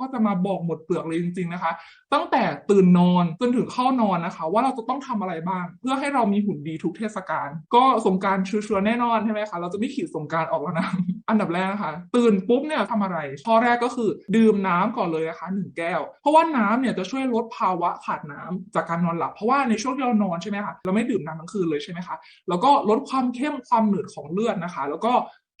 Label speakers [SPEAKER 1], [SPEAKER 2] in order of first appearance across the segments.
[SPEAKER 1] ก็จะมาบอกหมดเปลือกเลยจริง ๆนะคะ ตั้งแต่ตื่นนอนจนถึงเข้านอนนะคะ ว่าเราจะต้องทำอะไรบ้าง เพื่อให้เรามีหุ่นดีทุกเทศกาลก็สงการชัวร์ๆแน่นอนใช่ไหมคะเราจะไม่ขีดสงการออกแล้วนะอันดับแรกนะคะ ตื่นปุ๊บเนี่ยทำอะไรข้อแรกก็คือดื่มน้ำก่อนเลยนะคะหนึ่งแก้ว เพราะว่าน้ำเนี่ยจะช่วยลดภาวะขาดน้ำจากการนอนหลับ เพราะว่าในช่วงที่เรานอนใช่ไหมคะเราไม่ดื่มน้ำทั้งคืนเลยใช่ไหมคะแล้วก็ลดความเข้มความหนืดของเลือดนะคะ แล้วก็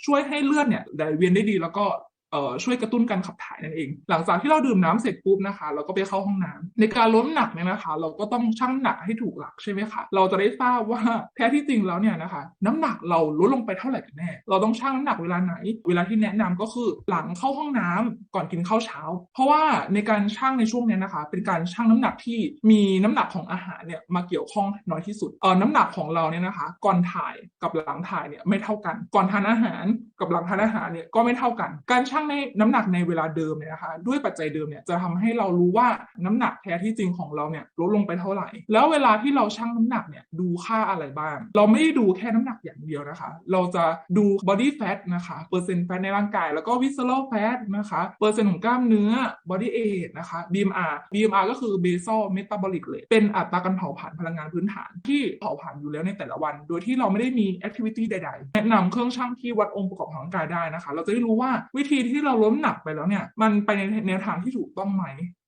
[SPEAKER 1] ช่วยให้เลือดเนี่ยไหลเวียนได้ดีแล้วก็ เอ่อช่วยกระตุ้นการขับถ่ายนั่นเอง หลังจากที่เราดื่มน้ำเสร็จปุ๊บนะคะ เราก็ไปเข้าห้องน้ำในการลดน้ำหนักเนี่ยนะคะ เราก็ต้องชั่งหนักให้ถูกหลักใช่ไหมคะเราจะได้ทราบว่าแท้ที่จริงแล้วเนี่ยนะคะ น้ำหนักเราลดลงไปเท่าไหร่กันแน่เราต้องชั่งน้ำหนักเวลาไหน เวลาที่แนะนำก็คือหลังเข้าห้องน้ำก่อนกินข้าวเช้า เพราะว่าในการชั่งในช่วงเนี้ยนะคะ เป็นการชั่งน้ำหนักที่มีน้ำหนักของอาหารเนี่ยมาเกี่ยวข้องน้อยที่สุดเออน้ำหนักของเราเนี่ยนะคะ ก่อนถ่ายกับหลังถ่ายเนี่ยไม่เท่ากัน ก่อนทานอาหารกับหลังทานอาหารเนี่ยก็ไม่เท่ากันการชั่ั่งในน้ำหนักในเวลาเดิมเนี่ยนะคะด้วยปัจจัยเดิมเนี่ยจะทำให้เรารู้ว่าน้ำหนักแท้ที่จริงของเราเนี่ยลดลงไปเท่าไหร่ แล้วเวลาที่เราชั่งน้ำหนักเนี่ยดูค่าอะไรบ้าง เราไม่ได้ดูแค่น้ำหนักอย่างเดียวนะคะ เราจะดู body fat นะคะเปอร์เซ็นต์แฟตในร่างกาย แล้วก็ visceral fat นะคะเปอร์เซ็นต์ของกล้ามเนื้อ body weight นะคะ BMR BMR ก็คือ basal metabolic rate เป็นอัตราการเผาผลาญพลังงานพื้นฐานที่เผาผลาญอยู่แล้วในแต่ละวัน โดยที่เราไม่ได้มี activity ใด ๆ แนะนำเครื่องชั่งที่วัดองค์ประกอบของร่างกายได้นะคะ เราจะได้รู้ว่าวิธีที่เราล้มหนักไปแล้วเนี่ย มันไปในแนวทางที่ถูกต้องไหม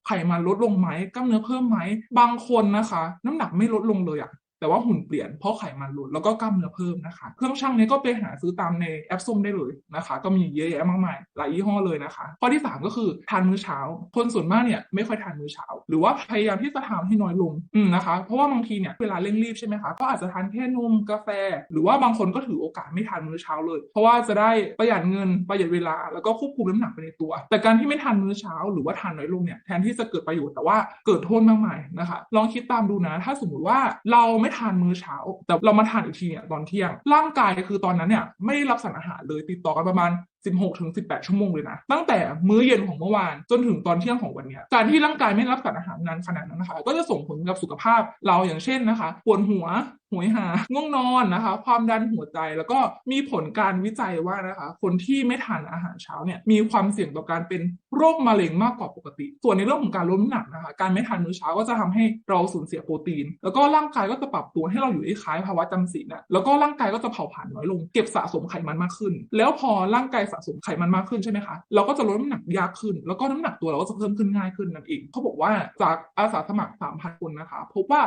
[SPEAKER 1] ไขมันลดลงไหมกล้ามเนื้อเพิ่มไหมบางคนนะคะ น้ำหนักไม่ลดลงเลยอะ แต่ว่าหุ่นเปลี่ยนเพราะไขมันลดแล้วก็กล้ามเนื้อเพิ่มนะคะ เครื่องชั่งนี้ก็ไปหาซื้อตามในแอปส้มได้เลยนะคะ ก็มีเยอะแยะมากมายหลายยี่ห้อเลยนะคะ ข้อที่ 3 ก็คือทานมื้อเช้า คนส่วนมากเนี่ยไม่ค่อยทานมื้อเช้า หรือว่าพยายามที่จะทานให้น้อยลงอืมนะคะ เพราะว่าบางทีเนี่ยเวลาเร่งรีบใช่ไหมคะก็อาจจะทานแค่นมกาแฟ หรือว่าบางคนก็ถือโอกาสไม่ทานมื้อเช้าเลย เพราะว่าจะได้ประหยัดเงินประหยัดเวลา แล้วก็ควบคุมน้ำหนักไปในตัว แต่การที่ไม่ทานมื้อเช้า หรือว่าทานน้อยลงเนี่ยแทนที่จะเกิดประโยชน์แต่ว่าเกิดโทษมากมายนะคะ ลองคิดตามดูนะ ถ้าสมมติว่าเราไม่ทานมื้อเช้า แต่เรามาทานอีกทีเนี่ยตอนเที่ยง ร่างกายคือตอนนั้นเนี่ยไม่ได้รับสารอาหารเลยติดต่อกันประมาณ 16ถึง18 ชั่วโมงเลยนะ ตั้งแต่มื้อเย็นของเมื่อวานจนถึงตอนเที่ยงของวันนี้การที่ร่างกายไม่รับสารอาหารนานขนาดนั้นนะคะ ก็จะส่งผลกับสุขภาพเราอย่างเช่นนะคะปวดหัวหวยหาง่วงนอนนะคะ ความดันหัวใจแล้วก็มีผลการวิจัยว่านะคะ คนที่ไม่ทานอาหารเช้าเนี่ยมีความเสี่ยงต่อการเป็นโรคมะเร็งมากกว่าปกติ ส่วนในเรื่องของการลดน้ำหนักนะคะ การไม่ทานมื้อเช้าก็จะทำให้เราสูญเสียโปรตีน แล้วก็ร่างกายก็จะปรับตัวให้เราอยู่ในคล้ายภาวะจำศีลนะแล้วก็ร่างกายก็จะเผาผลาญน้อยลง เก็บสะสมไขมันมากขึ้น แล้วพอร่างกายสะสมไขมันมากขึ้นใช่ไหมคะ เราก็จะลดน้ำหนักยากขึ้น แล้วก็น้ำหนักตัวเราก็จะเพิ่มขึ้นง่ายขึ้นนั่นเองเขาบอกว่าจากอาสาสมัคร 3,000 คนนะคะ พบว่า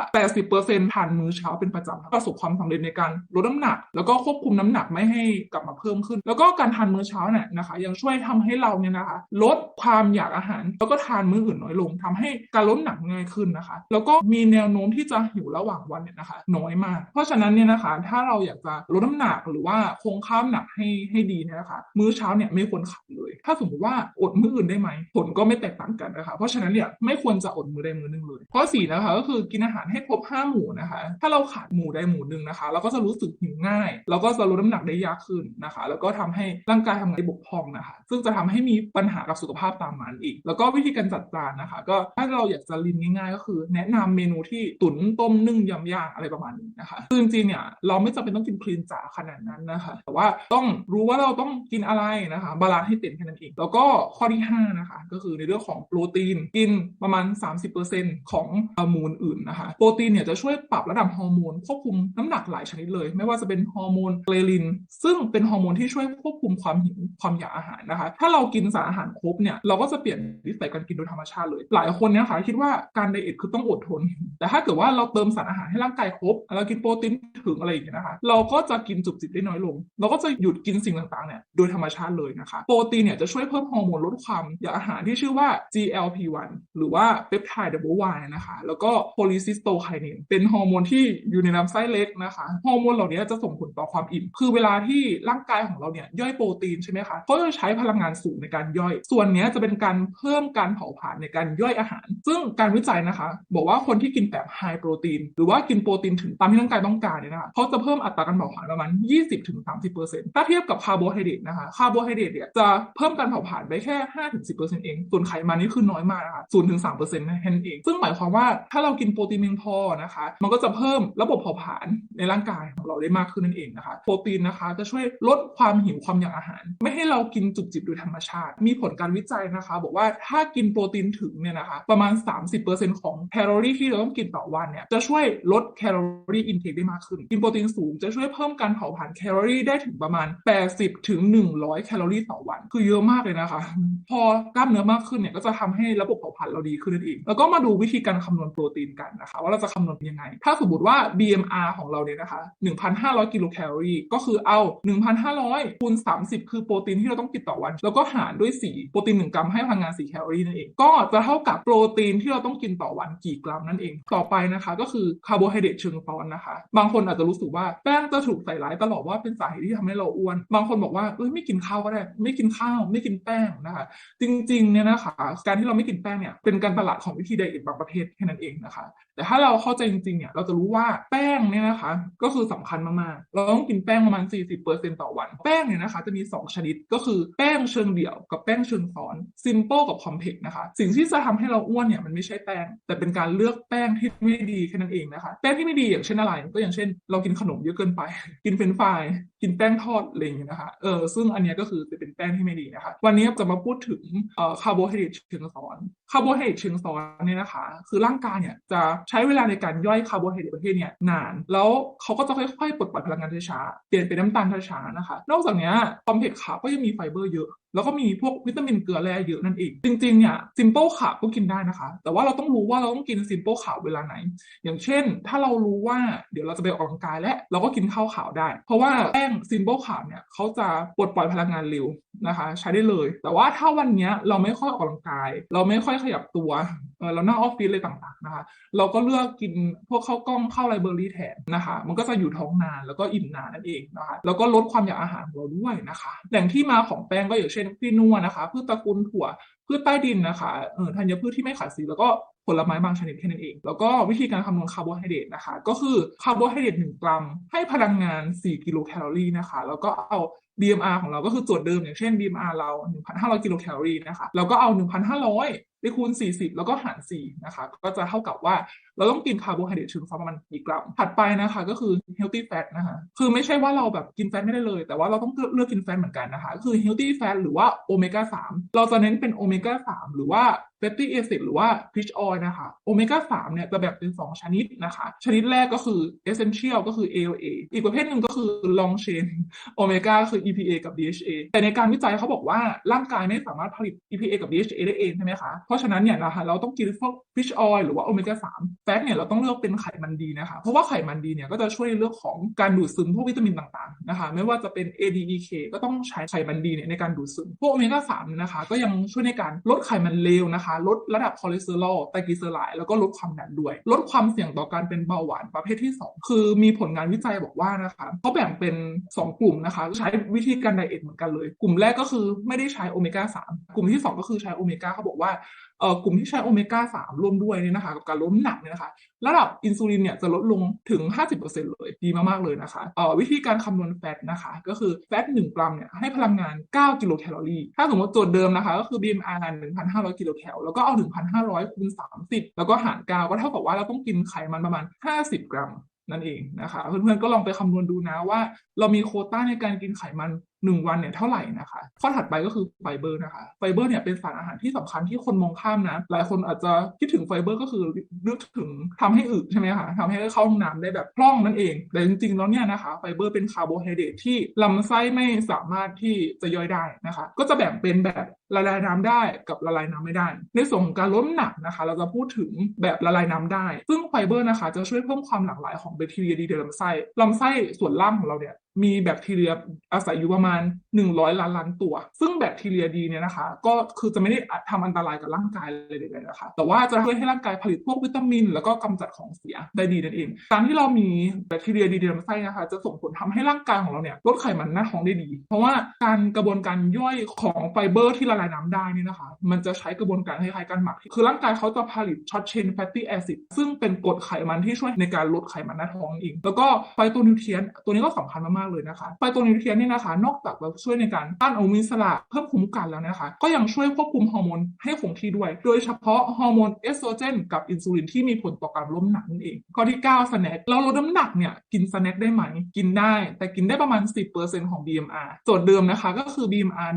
[SPEAKER 1] 80%ทานมื้อเช้าเป็นประจำประสบความสำเร็จในการลดน้ำหนัก แล้วก็ควบคุมน้ำหนักไม่ให้กลับมาเพิ่มขึ้น แล้วก็การทานมื้อเช้าเนี่ยนะคะยังช่วยทำให้เราเนี่ยนะคะ ลดความอยากอาหาร แล้วก็ทานมื้ออื่นน้อยลงทำให้การลดน้ำหนักง่ายขึ้นนะคะ แล้วก็มีแนวโน้มที่จะหิวระหว่างวันเนี่ยนะคะน้อยมาก เพราะฉะนั้นเนี่ยนะคะ ถ้าเราอยากจะลดน้ำหนักหรือว่าคงข้ามหนักให้ให้ดีเนี่ยนะคะมื้อเช้าเนี่ยไม่ควรขาดเลย ถ้าสมมติว่าอดมื้ออื่นได้ไหมผลก็ไม่แตกต่างกันนะคะ เพราะฉะนั้นเนี่ยไม่ควรจะอดมื้อใดมื้อหนึ่งเลย ข้อสี่นะคะก็คือกินอาหารให้ครบห้าหมู่นะคะ ถ้าเราขาดหมู่ใดหมู่หนึ่งนะคะ เราก็จะรู้สึกหิวง่ายเราก็จะลดน้ำหนักได้ยากขึ้นนะคะ แล้วก็ทำให้ร่างกายทำงานได้บกพร่องนะคะ ซึ่งจะทำให้มีปัญหากับสุขภาพตามมาอีก แล้วก็วิธีการจัดจานนะคะ ก็ถ้าเราอยากจะลินง่ายๆ ก็คือ แนะนำเมนูที่ตุ๋นต้มนึ่งยำย่างอะไรประมาณนี้นะคะคือจริงๆเนี่ยเราไม่จำเป็นต้องกินคลีนจ๋าขนาดนั้นนะคะ แต่ว่าต้องรู้ว่าเราต้องกินอะไรนะคะ บาลานซ์ให้เต็มแค่นั้นเอง แล้วก็ข้อที่ 5 นะคะ ก็คือในเรื่องของโปรตีนกินประมาณ 30%ของฮอร์โมนอื่นนะคะ โปรตีนเนี่ยจะช่วยปรับระดับฮอร์โมนควบคุมน้ำหนักหลายชนิดเลย ไม่ว่าจะเป็นฮอร์โมนเกรลิน ซึ่งเป็นฮอร์โมนที่ช่วยควบคุมความหิวความอยากอาหารนะคะ ถ้าเรากินสารอาหารครบเนี่ยเราก็จะเปลี่ยนนิสัยการกินโดยธรรมชาติเลย หลายคนเนี่ยค่ะคิดว่าการไดเอทคือต้องอดทน แต่ถ้าเกิดว่าเราเติมสารอาหารให้ร่างกายครบเรากินโปรตีนถึงอะไรอย่างเงี้ยนะคะ เราก็จะกินจุบจิบได้น้อยลง เราก็จะหยุดกินสิ่งต่างๆเนี่ยโดยธรรมชาติเลยนะคะ โปรตีนเนี่ยจะช่วยเพิ่มฮอร์โมนลดความอยากอาหารที่ชื่อว่า GLP-1 หรือว่าเปปไทด์ดับเบิลวนะคะ แล้วก็โพลีซิสโตไคนินเป็นฮอร์โมนที่อยู่ในลำไส้เล็กนะคะ ฮอร์โมนเหล่านี้จะส่งผลต่อความอิ่ม คือเวลาที่ร่างกายของเราเนี่ยย่อยโปรตีนใช่ไหมคะเขาจะใช้พลังงานสูงในการย่อย ส่วนนี้จะเป็นการเพิ่มการเผาผลาญในการย่อยอาหาร ซึ่งการวิจัยนะคะ บอกว่าคนที่กินแบบไฮโปรตีนหรือว่ากินโปรตีนถึงตามที่ร่างกายต้องการเนี่ยนะคะเขาจะเพิ่มอัตราการเผาผลาญประมาณ 20-30%ถ้าเทียบกับคาร์โบไฮเดรตนะคะคาร์โบไฮเดรตเนี่ยจะเพิ่มการเผาผลาญไปแค่ 5-10%เองส่วนไขมันนี่คือน้อยมากนะคะ0-3%แค่นั้นเอง ซึ่งหมายความว่าถ้าเรากินโปรตีนเพียงพอนะคะ มันก็จะเพิ่มระบบเผาผลาญในร่างกายของเราได้มากขึ้นนั่นเองนะคะ โปรตีนนะคะจะช่วยลดความหิวความอยากอาหาร ไม่ให้เรากินจุบจิบโดยธรรมชาติ มีผลการวิจัยนะคะ บอกว่าถ้ากินโปรตีนถึงเนี่ยนะคะ ประมาณ 30%ของแคลอรี่ที่เราต้องกินต่อวันเนี่ยจะช่วยลดแคลอรี่อินเทคได้มากขึ้น กินโปรตีนสูงจะช่วยเพิ่มการเผาผลาญแคลอรี่ได้ถึงประมาณ 80ถึง100 แคลอรี่ต่อวัน คือเยอะมากเลยนะคะ พอกล้ามเนื้อมากขึ้นเนี่ยก็จะทำให้ระบบเผาผลาญเราดีขึ้นนั่นเอง แล้วก็มาดูวิธีการคำนวณโปรตีนกันนะคะ ว่าเราจะคำนวณยังไง ถ้าสมมติว่า BMR ของเราเนี่ยนะคะ 1,500 กิโลแคลอรี่ก็คือเอา 1,500คูณ30 คือโปรตีนที่เราต้องกินต่อวัน แล้วก็หารด้วย 4 โปรตีน 1 กรัมให้พลังงาน 4 แคลอรี่นั่นเอง ก็จะเท่ากับโปรตีนที่เราต้องกินต่อวันกี่กรัมนั่นเอง ต่อไปนะคะก็คือคาร์โบไฮเดรตเชิงซ้อนนะคะ บางคนอาจจะรู้สึกว่าแป้งจะถูกใส่ร้ายตลอดว่าเป็นสาเหตุที่ทำให้เราอ้วน บางคนบอกว่าเอ้ยไม่กินข้าวก็ได้ ไม่กินข้าวไม่กินแป้งนะคะจริงๆเนี่ยนะคะการที่เราไม่กินแป้งเนี่ยเป็นการตลาดของวิธีไดเอทบางประเภทแค่นั้นเองนะคะ แต่ถ้าเราเข้าใจจริงๆเนี่ยเราจะรู้ว่าแป้งเนี่ยนะคะ ก็คือสำคัญมากๆเราต้องกินแป้งประมาณ 40%ต่อวัน แป้งเนี่ยนะคะ จะมี 2 ชนิดก็คือแป้งเชิงเดี่ยวกับแป้งเชิงซ้อน simple กับ complex นะคะ สิ่งที่จะทำให้เราอ้วนเนี่ยมันไม่ใช่แป้ง แต่เป็นการเลือกแป้งที่ไม่ดีแค่นั้นเองนะคะ แป้งที่ไม่ดีอย่างเช่นอะไร ก็อย่างเช่น เรากินขนมเยอะเกินไป กินเฟรนฟรายกินแป้งทอดอะไรอย่างเงี้ยนะคะเออซึ่งอันนี้ก็คือจะเป็นแป้งที่ไม่ดีนะคะ วันนี้จะมาพูดถึงเอ่อคาร์โบไฮเดรตเชิงซ้อนคาร์โบไฮเดรตเชิงซ้อนเนี่ยนะคะ คือร่างกายเนี่ยจะใช้เวลาในการย่อยคาร์โบไฮเดรตประเภทเนี่ยนาน แล้วเขาก็จะค่อยๆปลดปล่อยพลังงานช้าๆเปลี่ยนเป็นน้ำตาลช้าๆนะคะ นอกจากนี้คอมเพล็กซ์ขาก็ยังมีไฟเบอร์เยอะ แล้วก็มีพวกวิตามินเกลือแร่เยอะนั่นเอง จริงๆเนี่ยซิมเปิลขาก็กินได้นะคะ แต่ว่าเราต้องรู้ว่าเราต้องกินซิมเปิลขาวเวลาไหน อย่างเช่น ถ้าเรารู้ว่าเดี๋ยวเราจะไปออกกำลังกายและเราก็กินข้าวขาวได้ เพราะว่าแป้งซิมเปิลขาวเนี่ยเขาจะปลดปล่อยพลังงานเร็วนะคะ ใช้ได้เลย แต่ว่าถ้าวันนี้เราไม่ค่อยออกกำลังกาย เราไม่ค่อยขยับตัวเราหน้าออฟฟิศอะไรต่างๆนะคะ เราก็เลือกกินพวกข้าวกล้องข้าวไรเบอรี่แทนนะคะ มันก็จะอยู่ท้องนานแล้วก็อิ่มนานนั่นเองนะคะแล้วก็ลดความอยากอาหารของเราด้วยนะคะแหล่งที่มาของแป้งก็อย่างเช่นพี่นัวนะคะพืชตระกูลถั่วพืชใต้ดินนะคะเออธัญพืชที่ไม่ขาดสีแล้วก็ ผลไม้บางชนิดแค่นั้นเอง แล้วก็วิธีการคำนวณคาร์โบไฮเดรตนะคะ ก็คือคาร์โบไฮเดรต1กรัม ให้พลังงาน 4 กิโลแคลอรี่นะคะ แล้วก็เอา BMR ของเราก็คือโจทย์เดิมอย่างเช่น BMR เรา 1,500 กิโลแคลอรี่นะคะ แล้วก็เอา 1,500ไปคูณ 40 แล้วก็หาร 4 นะคะ ก็จะเท่ากับว่าเราต้องกินคาร์โบไฮเดรตถึงประมาณกี่กรัม ถัดไปนะคะ ก็คือ healthy fat นะคะ คือไม่ใช่ว่าเราแบบกินแฟตไม่ได้เลย แต่ว่าเราต้องเลือกกินแฟตเหมือนกันนะคะ คือ healthy fat หรือว่าโอเมก้า3เราจะเน้นเป็นโอเมก้า3หรือว่า fatty acid หรือว่า fish oil นะคะโอเมก้า3เนี่ยจะแบ่งเป็น 2 ชนิดนะคะ ชนิดแรกก็คือ essential ก็คือ ALA อีกประเภทหนึ่งก็คือ long chain โอเมก้าคือ EPA กับ DHA แต่ในการวิจัยเขาบอกว่าร่างกายไม่สามารถผลิต EPA กับ DHA ได้เองใช่ไหมคะ เพราะฉะนั้นเนี่ยนะคะเราต้องกินพวก fish oil หรือว่าโอเมก้า3แฟตเนี่ยเราต้องเลือกเป็นไขมันดีนะคะ เพราะว่าไขมันดีเนี่ยก็จะช่วยในเรื่องของการดูดซึมพวกวิตามินต่างๆนะคะ ไม่ว่าจะเป็น ADEK ก็ต้องใช้ไขมันดีเนี่ยในการดูดซึมพวกโอเมก้า3นะคะก็ยังช่วยในการลดไขมันเลวนะคะลดระดับคอเลสเตอรอลไตรกลีเซอไรด์แล้วก็ลดความดันด้วย ลดความเสี่ยงต่อการเป็นเบาหวานประเภทที่ 2 คือมีผลงานวิจัยบอกว่านะคะเขาแบ่งเป็น 2 กลุ่มนะคะ ใช้วิธีการไดเอทเหมือนกันเลย กลุ่มแรกก็คือไม่ได้ใช้โอเมก้า3กลุ่มที่ 2 ก็คือใช้โอเมก้าเขาบอกว่าเอ่อกลุ่มที่ใช้โอเมก้า3ร่วมด้วยเนี่ยนะคะกับการลดน้ำหนักเนี่ยนะคะ ระดับอินซูลินเนี่ยจะลดลงถึง 50%เลยดีมากๆเลยนะคะเอ่อวิธีการคำนวณแฟตนะคะ ก็คือแฟต1กรัมเนี่ยให้พลังงาน 9 กิโลแคลอรี่ถ้าสมมติโจทย์เดิมนะคะ ก็คือ BMR 1,500 กิโลแคลแล้วก็เอา 1,500คูณ30 แล้วก็หาร9ก็เท่ากับว่าเราต้องกินไขมันประมาณ 50 กรัมนั่นเองนะคะ เพื่อนๆก็ลองไปคำนวณดูนะว่า เรามีโคต้าในการกินไขมัน 1วันเนี่ยเท่าไหร่นะคะข้อถัดไปก็คือไฟเบอร์นะคะไฟเบอร์เนี่ยเป็นสารอาหารที่สำคัญที่คนมองข้ามนะ หลายคนอาจจะคิดถึงไฟเบอร์ก็คือนึกถึงทำให้อึใช่ไหมคะทำให้เข้าห้องน้ำได้แบบคล่องนั่นเอง แต่จริงๆแล้วเนี่ยนะคะไฟเบอร์เป็นคาร์โบไฮเดรตที่ลำไส้ไม่สามารถที่จะย่อยได้นะคะ ก็จะแบ่งเป็นแบบละลายน้ำได้กับละลายน้ำไม่ได้ ในส่วนของการลดน้ำหนักนะคะ เราจะพูดถึงแบบละลายน้ำได้ ซึ่งไฟเบอร์นะคะ จะช่วยเพิ่มความหลากหลายของแบคทีเรียดีในลำไส้ลำไส้ส่วนล่างของเราเนี่ย มีแบคทีเรียอาศัยอยู่ประมาณ 100 ล้านล้านตัว ซึ่งแบคทีเรียดีเนี่ยนะคะ ก็คือจะไม่ได้ทำอันตรายกับร่างกายเลยเลยนะคะ แต่ว่าจะช่วยให้ร่างกายผลิตพวกวิตามิน แล้วก็กำจัดของเสียได้ดีนั่นเอง การที่เรามีแบคทีเรียดีในลำไส้นะคะ จะส่งผลทำให้ร่างกายของเราเนี่ยลดไขมันหน้าท้องได้ดี เพราะว่าการกระบวนการย่อยของไฟเบอร์ที่ละลายน้ำได้นี่นะคะ มันจะใช้กระบวนการคล้ายๆการหมัก คือร่างกายเขาจะผลิตช็อตเชนแฟตตี้แอซิดซึ่งเป็นกรดไขมันที่ช่วยในการลดไขมันหน้าท้องเอง แล้วก็ไฟโตนิวเทรียนตัวนี้ก็สำคัญมากากๆเลยนะคะไฟโตนิวเทรียนนี่นะคะ นอกจากจะช่วยในการต้านอนุมูลอิสระเพิ่มภูมิคุ้มกันแล้วนะคะ ก็ยังช่วยควบคุมฮอร์โมนให้คงที่ด้วย โดยเฉพาะฮอร์โมนเอสโตรเจนกับอินซูลินที่มีผลต่อการลดน้ำหนักนั่นเองข้อที่ 9สแน็คเราลดน้ำหนักเนี่ยกินสแน็คได้ไหม กินได้ แต่กินได้ประมาณ 10%ของ BMR โจทย์เดิมนะคะก็คือ BMR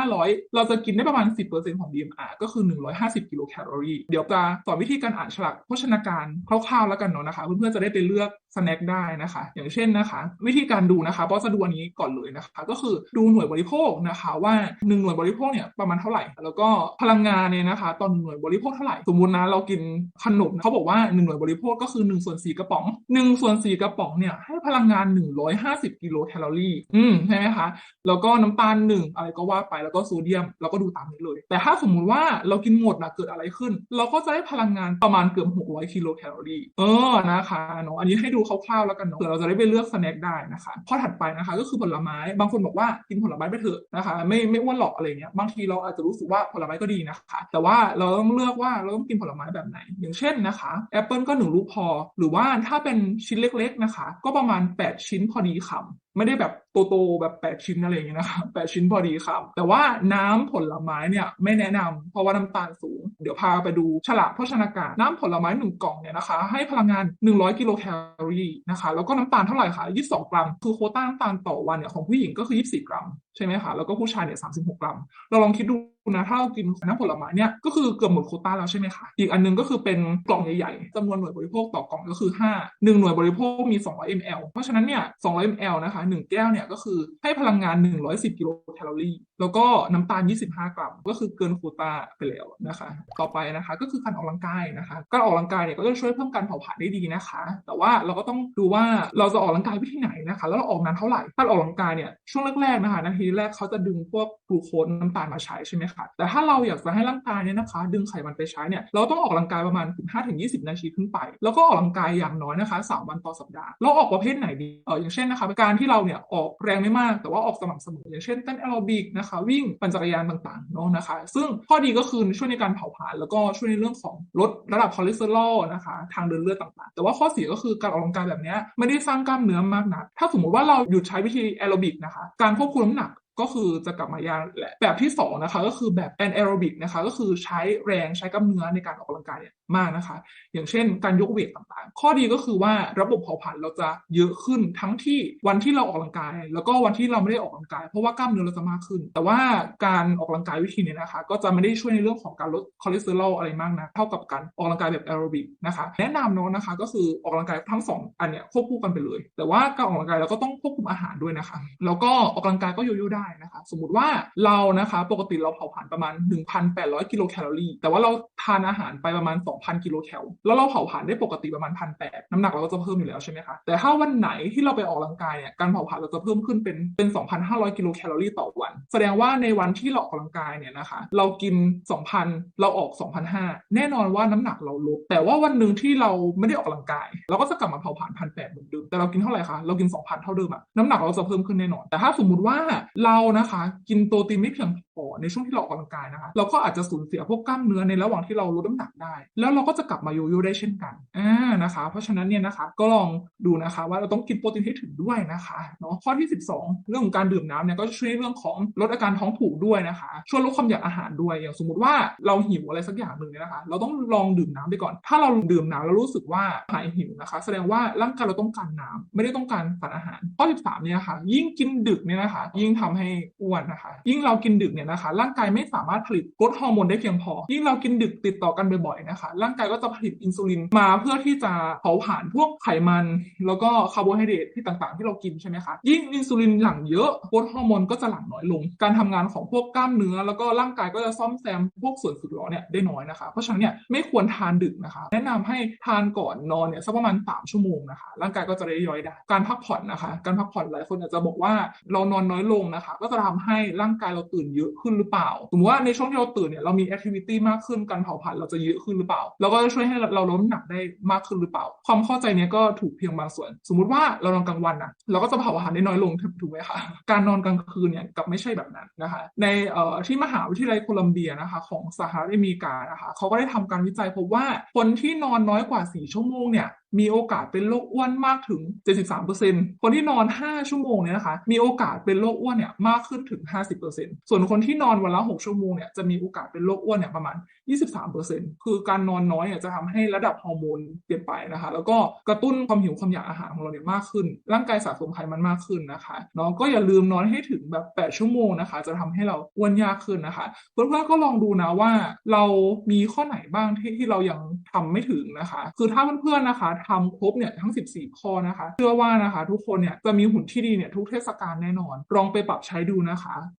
[SPEAKER 1] 1,500 เราจะกินได้ประมาณ 10%ของ BMR ก็คือ 150 กิโลแคลอรี่เดี๋ยวจะสอนวิธีการอ่านฉลากโภชนาการคร่าวๆแล้วกันเนาะนะคะ เพื่อนๆจะได้ไปเลือก สแน็คได้นะคะ อย่างเช่นนะคะ วิธีการดูนะคะเพราะจะดูอันนี้ก่อนเลยนะคะ ก็คือดูหน่วยบริโภคนะคะ ว่า1หน่วยบริโภคเนี่ยประมาณเท่าไหร่ แล้วก็พลังงานเนี่ยนะคะ ตอนหน่วยบริโภคเท่าไหร่ สมมุตินะเรากินขนมเขาบอกว่า1หน่วยบริโภคก็คือ1ส่วน4กระป๋อง1ส่วน4กระป๋องเนี่ยให้พลังงาน 150 กิโลแคลอรี่อืมใช่ไหมคะแล้วก็น้ำตาลหนึ่งอะไรก็ว่าไปแล้วก็โซเดียมเราก็ดูตามนี้เลย แต่ถ้าสมมุติว่าเรากินหมดนะเกิดอะไรขึ้น เราก็จะได้พลังงานประมาณเกือบ600กิโลแคลอรี่เออนะคะเนาะอันนี้ให้ดูคร่าวๆแล้วกันเนาะเผื่อเราจะได้ไปเลือกสแน็คได้นะคะข้อถัดไปนะคะ ก็คือผลไม้บางคนบอกว่ากินผลไม้ไปเถอะนะคะไม่ไม่อ้วนหรอกอะไรเงี้ยบางทีเราอาจจะรู้สึกว่าผลไม้ก็ดีนะคะ แต่ว่าเราต้องเลือกว่าเราต้องกินผลไม้แบบไหน อย่างเช่นนะคะแอปเปิลก็หนึ่งลูกพอ หรือว่าถ้าเป็นชิ้นเล็กๆนะคะ ก็ประมาณ 8 ชิ้นพอดีคำ ไม่ได้แบบโตๆแบบแปดชิ้นอะไรอย่างเงี้ยนะคะ8ชิ้นพอดีครับ แต่ว่าน้ำผลไม้เนี่ยไม่แนะนำเพราะว่าน้ำตาลสูง เดี๋ยวพาไปดูฉลากโภชนาการน้ำผลไม้หนึ่งกล่องเนี่ยนะคะ ให้พลังงาน 100 กิโลแคลอรี่นะคะ แล้วก็น้ำตาลเท่าไหร่คะ22 กรัม คือโคต้าน้ำตาลต่อวันเนี่ยของผู้หญิงก็คือ 24 กรัมใช่ไหมคะแล้วก็ผู้ชายเนี่ยสา36 กรัม เราลองคิดดูนะถ้าเรากินน้ำผลไม้เนี่ยก็คือเกือบหมดโคต้าแล้วใช่ไหมคะอีกอันนึงก็คือเป็นกล่องใหญ่ๆจำนวนหน่วยบริโภคต่อกล่องก็คือ 5 1 หน่วยบริโภคมี 200 ml เพราะฉะนั้นเนี่ย 200 ml นะคะ 1 แก้วเนี่ยก็คือให้พลังงาน 110 กิโลแคลอรี่ แล้วก็น้ำตาล 25 กรัม ก็คือเกินโคต้าไปแล้วนะคะ ต่อไปนะคะก็คือการออกกำลังกายนะคะการออกกำลังกายเนี่ยก็จะช่วยเพิ่มการเผาผลาญได้ดีนะคะ แต่ว่าเราก็ต้องดูว่าเราจะออกกำลังกายวิธีไหนนะคะ แล้วเราออกนานเท่าไหร่ถ้าออกกำลังกายเนี่ยช่วงแรกๆนะคะนาทีแรกเขาจะดึงพวกกลูโคสน้ำตาลมาใช้ใช่ไหมคะแต่ถ้าเราอยากจะให้ร่างกายเนี่ยนะคะ ดึงไขมันไปใช้เนี่ยเราต้องออกกำลังกายประมาณ15-20 นาทีขึ้นไป แล้วก็ออกกำลังกายอย่างน้อยนะคะ 3 วันต่อสัปดาห์เราออกประเภทไหนดีเอออย่างเช่นนะคะการที่เราเนี่ยออกแรงไม่มาก แต่ว่าออกสม่ำเสมออย่างเช่นเต้นแอโรบิกนะคะวิ่งปั่นจักรยานต่างๆเนาะนะคะ ซึ่งข้อดีก็คือช่วยในการเผาผลาญแล้วก็ช่วยในเรื่องของลดระดับคอเลสเตอรอลนะคะทางเดินเลือดต่างๆ แต่ว่าข้อเสียก็คือการออกกำลังกายแบบนี้ไม่ได้สร้างกล้ามเนื้อมากนักถ้าสมมติว่าเราหยุดใช้วิธีแอโรบิกนะคะการควบคุมน้ำหนัก ก็คือจะกลับมายากแหละแบบที่2นะคะก็คือแบบแอนแอโรบิกนะคะก็คือใช้แรงใช้กล้ามเนื้อในการออกกำลังกายเนี่ยมากนะคะ อย่างเช่นการยกเวทต่างๆ ข้อดีก็คือว่าระบบเผาผลาญเราจะเยอะขึ้นทั้งที่วันที่เราออกกำลังกาย แล้วก็วันที่เราไม่ได้ออกกำลังกาย เพราะว่ากล้ามเนื้อเราจะมากขึ้น แต่ว่าการออกกำลังกายวิธีนี้นะคะ ก็จะไม่ได้ช่วยในเรื่องของการลดคอเลสเตอรอลอะไรมากนะเท่ากับการออกกำลังกายแบบแอโรบิกนะคะแนะนำเนาะนะคะก็คือออกกำลังกายทั้ง 2 อันเนี้ยควบคู่กันไปเลย แต่ว่าการออกกำลังกายเราก็ต้องควบคุมอาหารด้วยนะคะ แล้วก็ออกกำลังกายก็โยโย่ได้นะคะ สมมติว่าเรานะคะ ปกติเราเผาผลาญประมาณ 1,800 กิโลแคลอรี่ แต่ว่าเราทานอาหารไปประมาณ 2,000 กิโลแคล แล้วเราเผาผลาญได้ปกติประมาณพันแปดน้ำหนักเราก็จะเพิ่มอยู่แล้วใช่ไหมคะ แต่ถ้าวันไหนที่เราไปออกกำลังกายเนี่ยการเผาผลาญเราจะเพิ่มขึ้นเป็นเป็น 2,500 กิโลแคลอรี่ต่อวัน แสดงว่าในวันที่เราออกกำลังกายเนี่ยนะคะ เรากิน 2,000 เราออก 2,500 แน่นอนว่าน้ำหนักเราลด แต่ว่าวันหนึ่งที่เราไม่ได้ออกกำลังกาย เราก็จะกลับมาเผาผลาญพันแปดเหมือนเดิมแต่เรากินเท่าไหร่คะเรากิน 2,000 เท่าเดิมอะน้ำหนักเราจะเพิ่มขึ้นแน่นอน แต่ถ้าสมมติว่าเราานะคะ กินโปรตีนไม่เพียงพอในช่วงที่เราออกกำลังกายนะคะ เราก็อาจจะสูญเสียพวกกล้ามเนื้อในระหว่างที่เราลดน้ำหนักได้ แล้วเราก็จะกลับมาโยโย่ได้เช่นกันอ่านะคะ เพราะฉะนั้นเนี่ยนะคะก็ลองดูนะคะว่าเราต้องกินโปรตีนให้ถึงด้วยนะคะเนาะข้อที่ 12 เรื่องของการดื่มน้ำเนี่ยก็ช่วยเรื่องของลดอาการท้องผูกด้วยนะคะช่วยลดความอยากอาหารด้วยอย่างสมมติว่าเราหิวอะไรสักอย่างหนึ่งเนี่ยนะคะ เราต้องลองดื่มน้ำไปก่อน ถ้าเราดื่มน้ำแล้วรู้สึกว่าหายหิวนะคะ แสดงว่าร่างกายเราต้องการน้ำไม่ได้ต้องการสารอาหาร ข้อ 13 เนี่ยค่ะ ยิ่งกินดึกเนี่ยนะคะ ยิ่งทำให้อ้วนนะคะ ยิ่งเรากินดึกเนี่ยนะคะร่างกายไม่สามารถผลิตกรดฮอร์โมนได้เพียงพอ ยิ่งเรากินดึกติดต่อกันบ่อยๆนะคะ ร่างกายก็จะผลิตอินซูลินมาเพื่อที่จะเผาผลาญพวกไขมัน แล้วก็คาร์โบไฮเดรตที่ต่างๆ ที่เรากินใช่ไหมคะ ยิ่งอินซูลินหลั่งเยอะกรดฮอร์โมนก็จะหลั่งน้อยลง การทำงานของพวกกล้ามเนื้อ แล้วก็ร่างกายก็จะซ่อมแซมพวกส่วนสึกหรอเนี่ยได้น้อยนะคะ เพราะฉะนั้นเนี่ยไม่ควรทานดึกนะคะ แนะนำให้ทานก่อนนอนเนี่ยสักประมาณ3ชั่วโมงนะคะ ร่างกายก็จะได้ย่อยได้ การพักผ่อนนะคะ การพักผ่อนหลายคนอาจจะบอกว่าเรานอนน้อยลงนะคะ ก็จะทำให้ร่างกายเราตื่นเยอะขึ้นหรือเปล่าสมมติว่าในช่วงที่เราตื่นเนี่ยเรามีแอคทิวิตี้มากขึ้นการเผาผลาญเราจะเยอะขึ้นหรือเปล่า แล้วก็จะช่วยให้เราลดน้ำหนักได้มากขึ้นหรือเปล่า ความเข้าใจเนี้ยก็ถูกเพียงบางส่วน สมมุติว่าเรานอนกลางวันนะเราก็จะเผาอาหารได้น้อยลงถูกไหมคะการนอนกลางคืนเนี่ยกับไม่ใช่แบบนั้นนะคะ ในเอ่อที่มหาวิทยาลัยโคลัมเบียนะคะ ของสหรัฐอเมริกานะคะเขาก็ได้ทำการวิจัยพบว่าคนที่นอนน้อยกว่า 4 ชั่วโมงเนี่ย มีโอกาสเป็นโรคอ้วนมากถึง 73%คนที่นอน 5 ชั่วโมงเนี่ยนะคะ มีโอกาสเป็นโรคอ้วนเนี่ยมากขึ้นถึง 50%ส่วนคนที่นอนวันละ 6 ชั่วโมงเนี่ยจะมีโอกาสเป็นโรคอ้วนเนี่ยประมาณ 23%คือการนอนน้อยเนี่ยจะทำให้ระดับฮอร์โมนเปลี่ยนไปนะคะ แล้วก็กระตุ้นความหิวความอยากอาหารของเราเนี่ยมากขึ้น ร่างกายสะสมไขมันมากขึ้นนะคะเนาะก็อย่าลืมนอนให้ถึงแบบ 8 ชั่วโมงนะคะ จะทำให้เราอ้วนยากขึ้นนะคะเพื่อนๆก็ลองดูนะว่าเรามีข้อไหนบ้างที่ที่เรายังทำไม่ถึงนะคะ คือถ้าเพื่อนๆนะคะทำครบเนี่ยทั้ง 14 ข้อนะคะ เชื่อว่านะคะ ทุกคนเนี่ยจะมีหุ่นที่ดีเนี่ยทุกเทศกาลแน่นอนลองไปปรับใช้ดูนะคะ